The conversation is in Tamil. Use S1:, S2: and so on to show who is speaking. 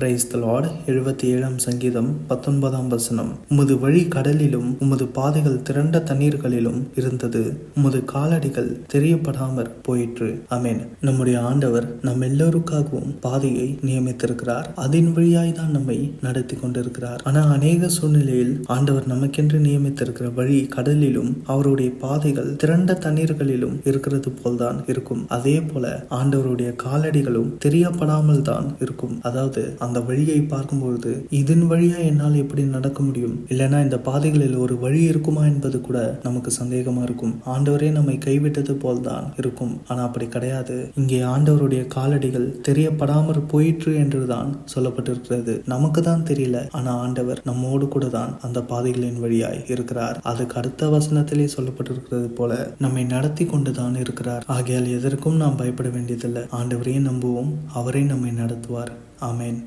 S1: பிரைஸ் தலாட் எழுபத்தி ஏழாம் சங்கீதம் பத்தொன்பதாம் வசனம். உமது வழி கடலிலும் உமது பாதைகள் திரண்ட தண்ணீர்களிலும் இருந்தது. உமது காலடிகள் தெரியப்படாமற் போயிற்று. அமேன் நம்முடைய ஆண்டவர் நம் எல்லோருக்காகவும் பாதையை நியமித்திருக்கிறார். அதன் வழியாய் தான் நம்மை நடத்தி கொண்டிருக்கிறார். ஆனால் அநேக சூழ்நிலையில் ஆண்டவர் நமக்கென்று நியமித்திருக்கிற வழி கடலிலும் அவருடைய பாதைகள் திரண்ட தண்ணீர்களிலும் இருக்கிறது போல்தான் இருக்கும். அதே போல ஆண்டவருடைய காலடிகளும் தெரியப்படாமல் தான் இருக்கும். அதாவது அந்த வழியை பார்க்கும்பொழுது இதன் வழியா என்னால் எப்படி நடக்க முடியும்? இல்லைனா இந்த பாதைகளில் ஒரு வழி இருக்குமா என்பது கூட நமக்கு சந்தேகமா இருக்கும். ஆண்டவரே நம்மை கைவிட்டது போல்தான் இருக்கும். ஆனா அப்படி கிடையாது. இங்கே ஆண்டவருடைய காலடிகள் தெரியப்படாமற் போயிற்று என்றுதான் சொல்லப்பட்டிருக்கிறது. நமக்கு தான் தெரியல. ஆனா ஆண்டவர் நம்மோடு கூட தான் அந்த பாதைகளின் வழியாய் இருக்கிறார். அதுக்கு அடுத்த வசனத்திலே சொல்லப்பட்டிருக்கிறது போல நம்மை நடத்தி கொண்டுதான் இருக்கிறார். ஆகையால் எதற்கும் நாம் பயப்பட வேண்டியதில்லை. ஆண்டவரையும் நம்புவோம். அவரே நம்மை நடத்துவார். ஆமேன்.